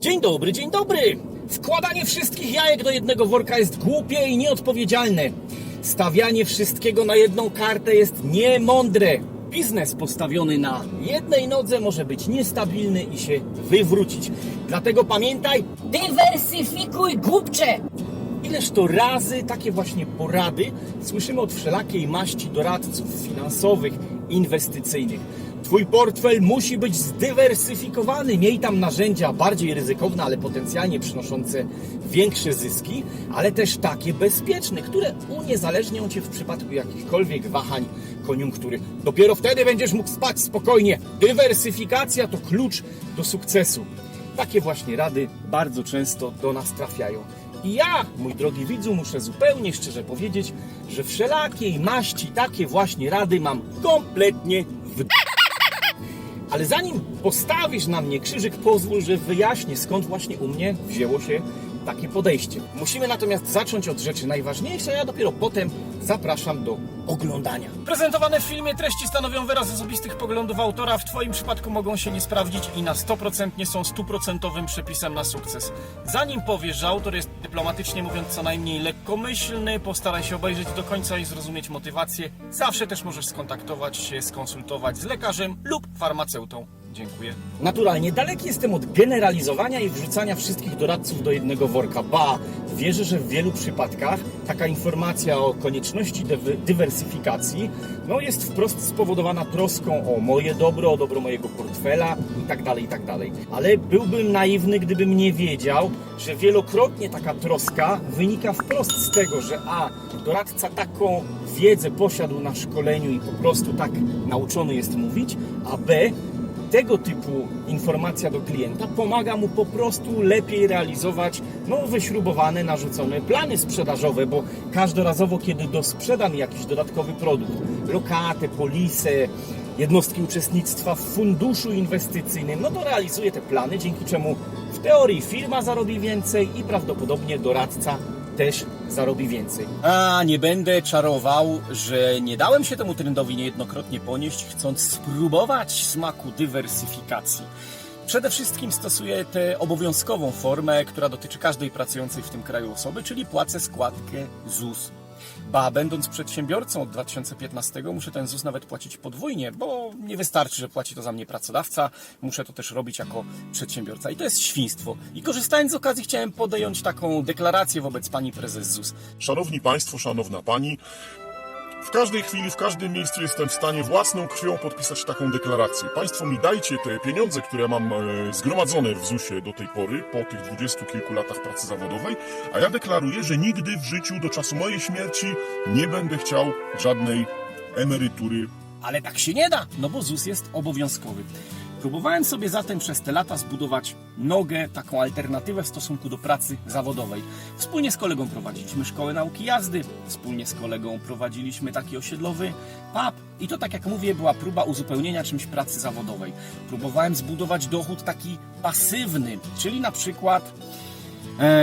Dzień dobry, dzień dobry! Wkładanie wszystkich jajek do jednego worka jest głupie i nieodpowiedzialne. Stawianie wszystkiego na jedną kartę jest niemądre. Biznes postawiony na jednej nodze może być niestabilny i się wywrócić. Dlatego pamiętaj, Dywersyfikuj, głupcze! Ileż to razy takie właśnie porady słyszymy od wszelakiej maści doradców finansowych, inwestycyjnych. Twój portfel musi być zdywersyfikowany. Miej tam narzędzia bardziej ryzykowne, ale potencjalnie przynoszące większe zyski, ale też takie bezpieczne, które uniezależnią Cię w przypadku jakichkolwiek wahań koniunktury. Dopiero wtedy będziesz mógł spać spokojnie. Dywersyfikacja to klucz do sukcesu. Takie właśnie rady bardzo często do nas trafiają. I ja, mój drogi widzu, muszę zupełnie szczerze powiedzieć, że wszelakiej maści takie właśnie rady mam kompletnie w ale zanim postawisz na mnie krzyżyk, pozwól, że wyjaśnię, skąd właśnie u mnie wzięło się takie podejście. Musimy natomiast zacząć od rzeczy najważniejszej, a dopiero potem zapraszam do oglądania. Prezentowane w filmie treści stanowią wyraz osobistych poglądów autora. W Twoim przypadku mogą się nie sprawdzić i na 100% nie są stuprocentowym przepisem na sukces. Zanim powiesz, że autor jest dyplomatycznie mówiąc co najmniej lekkomyślny, postaraj się obejrzeć do końca i zrozumieć motywację. Zawsze też możesz skontaktować się, skonsultować z lekarzem lub farmaceutą. Dziękuję. Naturalnie daleki jestem od generalizowania i wrzucania wszystkich doradców do jednego worka. Ba, wierzę, że w wielu przypadkach taka informacja o konieczności dywersyfikacji no, jest wprost spowodowana troską o moje dobro, o dobro mojego portfela itd., itd. Ale byłbym naiwny, gdybym nie wiedział, że wielokrotnie taka troska wynika wprost z tego, że a, doradca taką wiedzę posiadł na szkoleniu i po prostu tak nauczony jest mówić, a b, tego typu informacja do klienta pomaga mu po prostu lepiej realizować no, wyśrubowane, narzucone plany sprzedażowe, bo każdorazowo, kiedy dosprzedam jakiś dodatkowy produkt, lokatę, polisę, jednostki uczestnictwa w funduszu inwestycyjnym, no to realizuję te plany, dzięki czemu w teorii firma zarobi więcej i prawdopodobnie doradca też zarobi więcej. A nie będę czarował, że nie dałem się temu trendowi niejednokrotnie ponieść, chcąc spróbować smaku dywersyfikacji. Przede wszystkim stosuję tę obowiązkową formę, która dotyczy każdej pracującej w tym kraju osoby, czyli płacę składkę ZUS. Ba, będąc przedsiębiorcą od 2015 muszę ten ZUS nawet płacić podwójnie, bo nie wystarczy, że płaci to za mnie pracodawca, muszę to też robić jako przedsiębiorca. I to jest świństwo. I korzystając z okazji chciałem podjąć taką deklarację wobec pani prezes ZUS. Szanowni Państwo, Szanowna Pani, w każdej chwili, w każdym miejscu jestem w stanie własną krwią podpisać taką deklarację. Państwo mi dajcie te pieniądze, które mam e, zgromadzone w ZUS-ie do tej pory, po tych dwudziestu kilku latach pracy zawodowej, a ja deklaruję, że nigdy w życiu do czasu mojej śmierci nie będę chciał żadnej emerytury Ale tak się nie da, no bo ZUS jest obowiązkowy. Próbowałem sobie zatem przez te lata zbudować nogę, taką alternatywę w stosunku do pracy zawodowej. Wspólnie z kolegą prowadziliśmy szkołę nauki jazdy, wspólnie z kolegą prowadziliśmy taki osiedlowy pub i to tak jak mówię była próba uzupełnienia czymś pracy zawodowej. Próbowałem zbudować dochód taki pasywny, czyli na przykład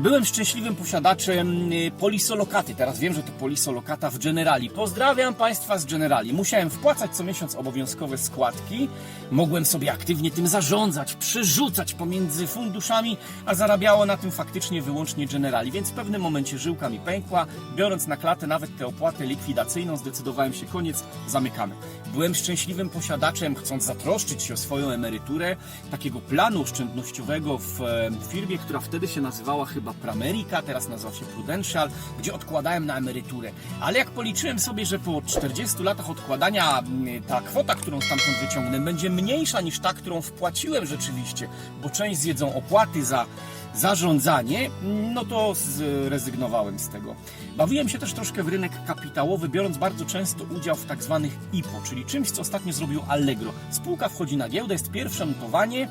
Byłem szczęśliwym posiadaczem e, polisolokaty. Teraz wiem, że to polisolokata w Generali. Pozdrawiam Państwa z Generali. Musiałem wpłacać co miesiąc obowiązkowe składki. Mogłem sobie aktywnie tym zarządzać, przerzucać pomiędzy funduszami, a zarabiało na tym faktycznie wyłącznie Generali. Więc w pewnym momencie żyłka mi pękła. Biorąc na klatę nawet tę opłatę likwidacyjną, zdecydowałem się koniec, zamykamy. Byłem szczęśliwym posiadaczem, chcąc zatroszczyć się o swoją emeryturę, takiego planu oszczędnościowego w e, firmie, która wtedy się nazywała chyba Pramerica, teraz nazywa się Prudential, gdzie odkładałem na emeryturę. Ale jak policzyłem sobie, że po 40 latach odkładania mm, ta kwota, którą stamtąd wyciągnę, będzie mniejsza niż ta, którą wpłaciłem rzeczywiście, bo część zjedzą opłaty za zarządzanie, no to zrezygnowałem z tego. Bawiłem się też troszkę w rynek kapitałowy, biorąc bardzo często udział w tak zwanych IPO, czyli czymś, co ostatnio zrobił Allegro. Spółka wchodzi na giełdę, jest pierwsze notowanie,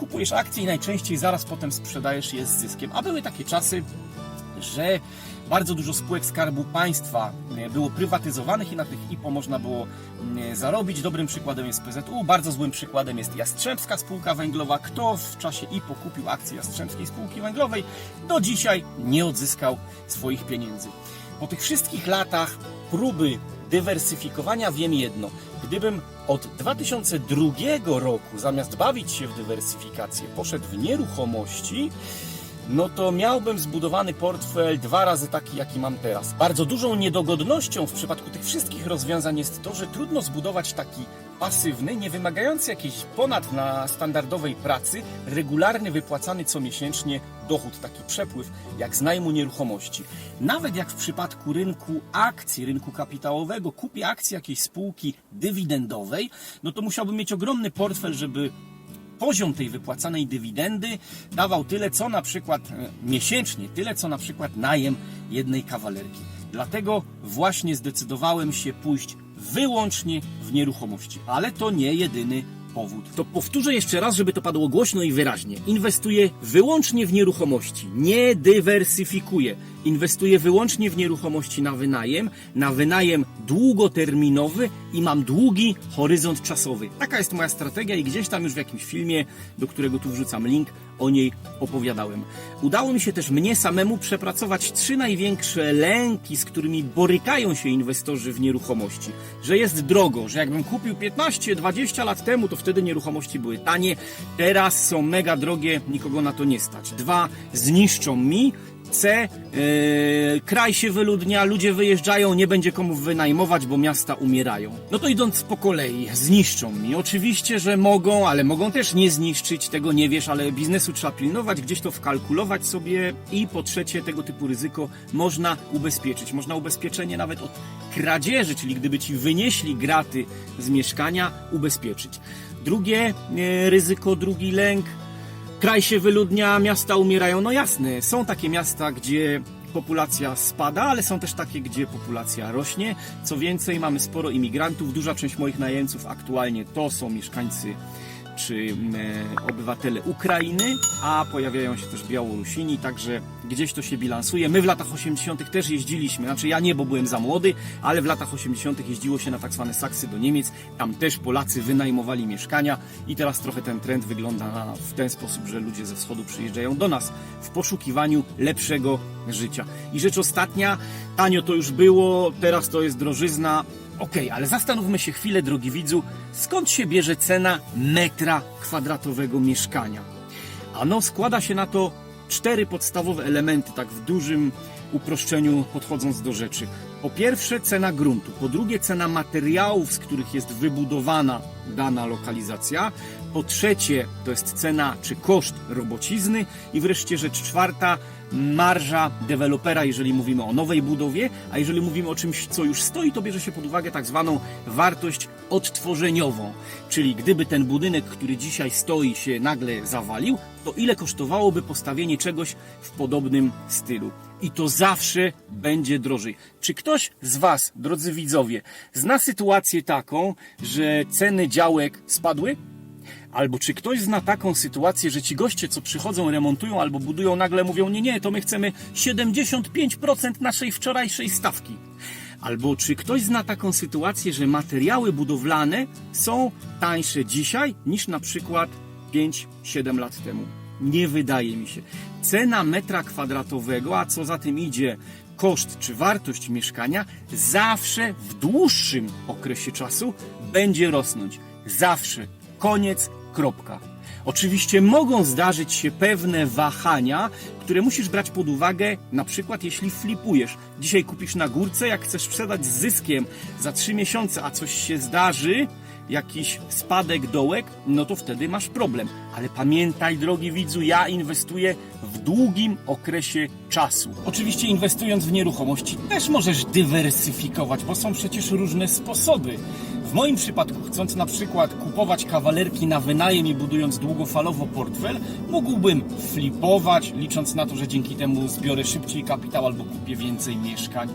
kupujesz akcje i najczęściej zaraz potem sprzedajesz je z zyskiem. A były takie czasy, że bardzo dużo spółek Skarbu Państwa e, było prywatyzowanych i na tych IPO można było e, zarobić. Dobrym przykładem jest PZU, bardzo złym przykładem jest Jastrzębska Spółka Węglowa. Kto w czasie IPO kupił akcje Jastrzębskiej Spółki Węglowej, do dzisiaj nie odzyskał swoich pieniędzy. Po tych wszystkich latach próby dywersyfikowania wiem jedno. Gdybym od 2002 roku zamiast bawić się w dywersyfikację poszedł w nieruchomości, no to miałbym zbudowany portfel dwa razy taki, jaki mam teraz. Bardzo dużą niedogodnością w przypadku tych wszystkich rozwiązań jest to, że trudno zbudować taki pasywny, nie wymagający jakiejś ponad na standardowej pracy, regularny, wypłacany comiesięcznie dochód, taki przepływ, jak z najmu nieruchomości. Nawet jak w przypadku rynku akcji, rynku kapitałowego, kupię akcję jakiejś spółki dywidendowej, no to musiałbym mieć ogromny portfel, żeby poziom tej wypłacanej dywidendy dawał tyle, co na przykład e, miesięcznie, tyle, co na przykład najem jednej kawalerki. Dlatego właśnie zdecydowałem się pójść wyłącznie w nieruchomości. Ale to nie jedyny powód. To powtórzę jeszcze raz, żeby to padło głośno i wyraźnie. Inwestuję wyłącznie w nieruchomości, nie dywersyfikuję. Inwestuję wyłącznie w nieruchomości na wynajem, na wynajem długoterminowy i mam długi horyzont czasowy. Taka jest moja strategia i gdzieś tam już w jakimś filmie, do którego tu wrzucam link, o niej opowiadałem. Udało mi się też mnie samemu przepracować trzy największe lęki, z którymi borykają się inwestorzy w nieruchomości. Że jest drogo, że jakbym kupił 15-20 lat temu, to wtedy nieruchomości były tanie, teraz są mega drogie, nikogo na to nie stać. Dwa, zniszczą mi. C. Yy, kraj się wyludnia, ludzie wyjeżdżają, nie będzie komu wynajmować, bo miasta umierają. No to idąc po kolei, zniszczą mi. Oczywiście, że mogą, ale mogą też nie zniszczyć, tego nie wiesz, ale biznesu trzeba pilnować, gdzieś to wkalkulować sobie i po trzecie, tego typu ryzyko można ubezpieczyć. Można ubezpieczenie nawet od kradzieży, czyli gdyby ci wynieśli graty z mieszkania, ubezpieczyć. Drugie e, ryzyko, drugi lęk, Kraj się wyludnia, miasta umierają. No jasne, są takie miasta, gdzie populacja spada, ale są też takie, gdzie populacja rośnie. Co więcej, mamy sporo imigrantów. Duża część moich najemców aktualnie to są mieszkańcy czy mm, e, obywatele Ukrainy, a pojawiają się też Białorusini, także gdzieś to się bilansuje. My w latach 80. też jeździliśmy, znaczy ja nie, bo byłem za młody, ale w latach 80. jeździło się na tak zwane saksy do Niemiec. Tam też Polacy wynajmowali mieszkania i teraz trochę ten trend wygląda w ten sposób, że ludzie ze wschodu przyjeżdżają do nas w poszukiwaniu lepszego życia. I rzecz ostatnia, tanio to już było, teraz to jest drożyzna. Okej, ale zastanówmy się chwilę, drogi widzu, skąd się bierze cena metra kwadratowego mieszkania? Ano składa się na to cztery podstawowe elementy, tak w dużym uproszczeniu podchodząc do rzeczy. Po pierwsze cena gruntu, po drugie cena materiałów, z których jest wybudowana dana lokalizacja, po trzecie to jest cena czy koszt robocizny i wreszcie rzecz czwarta marża dewelopera, jeżeli mówimy o nowej budowie, a jeżeli mówimy o czymś, co już stoi, to bierze się pod uwagę tak zwaną wartość odtworzeniową. Czyli gdyby ten budynek, który dzisiaj stoi, się nagle zawalił, to ile kosztowałoby postawienie czegoś w podobnym stylu? I to zawsze będzie drożej. Czy ktoś z Was, drodzy widzowie, zna sytuację taką, że ceny działek spadły? Albo czy ktoś zna taką sytuację, że ci goście, co przychodzą, remontują albo budują, nagle mówią: Nie, nie, to my chcemy 75% naszej wczorajszej stawki. Albo czy ktoś zna taką sytuację, że materiały budowlane są tańsze dzisiaj niż na przykład 5-7 lat temu? Nie wydaje mi się. Cena metra kwadratowego, a co za tym idzie, koszt czy wartość mieszkania, zawsze w dłuższym okresie czasu będzie rosnąć. Zawsze. Koniec, kropka. Oczywiście mogą zdarzyć się pewne wahania, które musisz brać pod uwagę, na przykład jeśli flipujesz. Dzisiaj kupisz na górce, jak chcesz sprzedać z zyskiem za 3 miesiące, a coś się zdarzy, jakiś spadek, dołek, no to wtedy masz problem. Ale pamiętaj, drogi widzu, ja inwestuję w długim okresie czasu. Oczywiście inwestując w nieruchomości też możesz dywersyfikować, bo są przecież różne sposoby. W moim przypadku, chcąc na przykład kupować kawalerki na wynajem i budując długofalowo portfel, mógłbym flipować, licząc na to, że dzięki temu zbiorę szybciej kapitał albo kupię więcej mieszkań.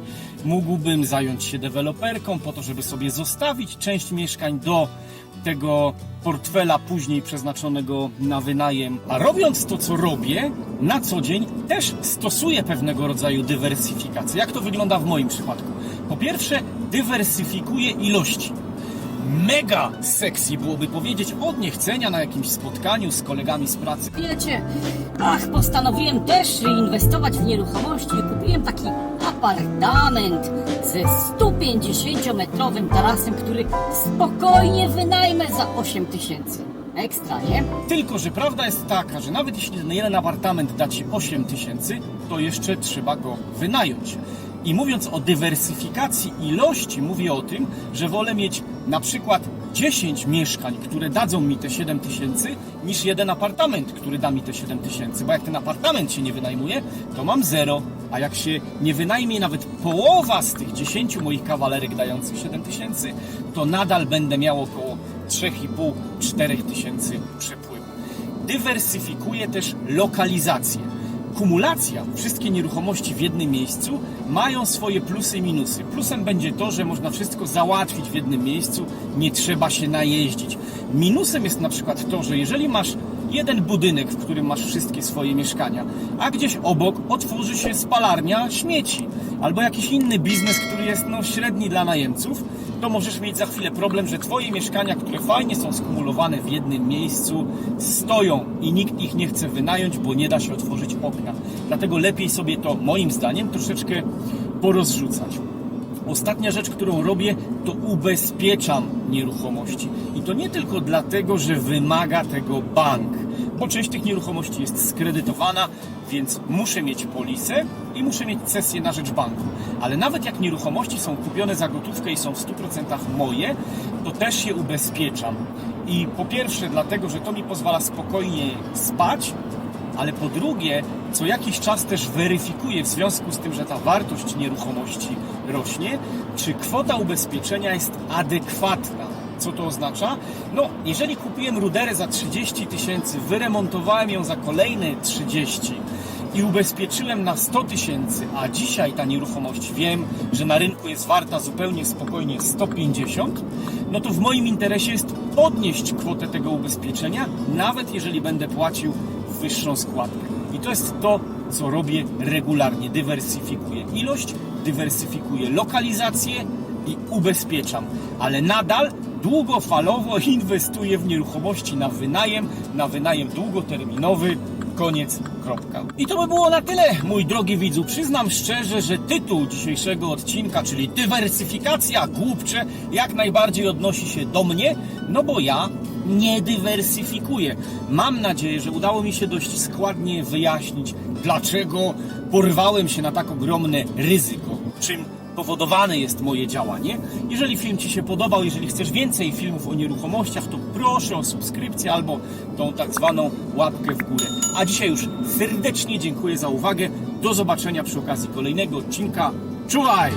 Mógłbym zająć się deweloperką po to, żeby sobie zostawić część mieszkań do tego portfela później przeznaczonego na wynajem. A robiąc to, co robię na co dzień, też stosuję pewnego rodzaju dywersyfikację. Jak to wygląda w moim przypadku? Po pierwsze, dywersyfikuję ilości mega sexy byłoby powiedzieć od niechcenia na jakimś spotkaniu z kolegami z pracy. Wiecie, ach, postanowiłem też inwestować w nieruchomości i kupiłem taki apartament ze 150-metrowym tarasem, który spokojnie wynajmę za 8 tysięcy. Ekstra, nie? Tylko, że prawda jest taka, że nawet jeśli ten jeden apartament da Ci 8 tysięcy, to jeszcze trzeba go wynająć. I mówiąc o dywersyfikacji ilości, mówię o tym, że wolę mieć na przykład 10 mieszkań, które dadzą mi te 7 tysięcy, niż jeden apartament, który da mi te 7 tysięcy. Bo jak ten apartament się nie wynajmuje, to mam zero. A jak się nie wynajmie nawet połowa z tych 10 moich kawalerek dających 7 tysięcy, to nadal będę miał około 3,5-4 tysięcy przepływu. Dywersyfikuje też lokalizację. Kumulacja, wszystkie nieruchomości w jednym miejscu mają swoje plusy i minusy. Plusem będzie to, że można wszystko załatwić w jednym miejscu, nie trzeba się najeździć. Minusem jest na przykład to, że jeżeli masz jeden budynek, w którym masz wszystkie swoje mieszkania, a gdzieś obok otworzy się spalarnia śmieci albo jakiś inny biznes, który jest no, średni dla najemców, to możesz mieć za chwilę problem, że Twoje mieszkania, które fajnie są skumulowane w jednym miejscu, stoją i nikt ich nie chce wynająć, bo nie da się otworzyć okna. Dlatego lepiej sobie to, moim zdaniem, troszeczkę porozrzucać. Ostatnia rzecz, którą robię, to ubezpieczam nieruchomości. I to nie tylko dlatego, że wymaga tego bank, bo część tych nieruchomości jest skredytowana, więc muszę mieć polisę i muszę mieć cesję na rzecz banku. Ale nawet jak nieruchomości są kupione za gotówkę i są w 100% moje, to też je ubezpieczam. I po pierwsze, dlatego, że to mi pozwala spokojnie spać, ale po drugie, co jakiś czas też weryfikuję w związku z tym, że ta wartość nieruchomości rośnie, czy kwota ubezpieczenia jest adekwatna. Co to oznacza? No, jeżeli kupiłem ruderę za 30 tysięcy, wyremontowałem ją za kolejne 30 i ubezpieczyłem na 100 tysięcy, a dzisiaj ta nieruchomość wiem, że na rynku jest warta zupełnie spokojnie 150, no to w moim interesie jest podnieść kwotę tego ubezpieczenia, nawet jeżeli będę płacił wyższą składkę. I to jest to, co robię regularnie. Dywersyfikuję ilość, dywersyfikuję lokalizację i ubezpieczam, ale nadal długofalowo inwestuję w nieruchomości na wynajem, na wynajem długoterminowy. Koniec, kropka. I to by było na tyle, mój drogi widzu. Przyznam szczerze, że tytuł dzisiejszego odcinka, czyli dywersyfikacja głupcze, jak najbardziej odnosi się do mnie, no bo ja nie dywersyfikuję. Mam nadzieję, że udało mi się dość składnie wyjaśnić, dlaczego porwałem się na tak ogromne ryzyko. Czym powodowane jest moje działanie. Jeżeli film Ci się podobał, jeżeli chcesz więcej filmów o nieruchomościach, to proszę o subskrypcję albo tą tak zwaną łapkę w górę. A dzisiaj już serdecznie dziękuję za uwagę. Do zobaczenia przy okazji kolejnego odcinka. Czuwaj!